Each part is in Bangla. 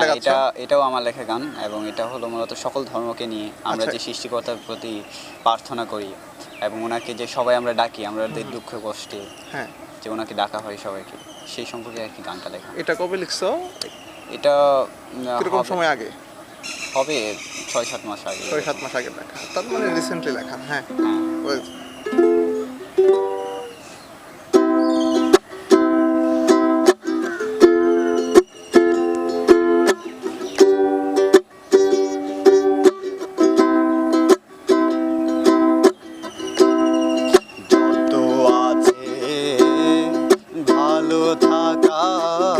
হ্যাঁ, এটা এটাও আমার লেখা গান এবং এটা হলো মূলত সকল ধর্মকে নিয়ে আমরা আচ্ছা। যে সৃষ্টিকর্তার প্রতি প্রার্থনা করি এবং ওনাকে যে সবাই আমরা ডাকি আমাদের দুঃখ কষ্টে হ্যাঁ। যে ওনাকে ডাকা হয় সবাইকে সেই সম্পর্কে আর কি গানটা লেখা এটা কবে লিখছো? এটা উম, কীরকম হবে- সময় আগে? হবে ছয় সাত মাস আগে। ছয় সাত মাস আগে লেখা। তার মানে রিসেন্টলি লেখা হ্যাঁ। হ্যাঁ। ওই- থাকা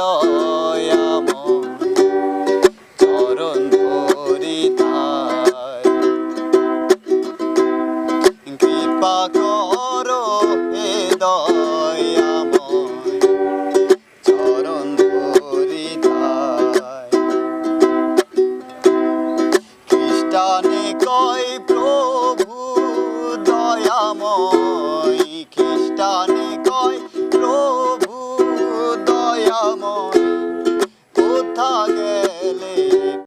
দয়াময় চরণ ধরি তাই কৃপা করো হে দয়াময় চরণ ধরি তাই খ্রিস্টানে কয়, প্রভু, দয়াময়।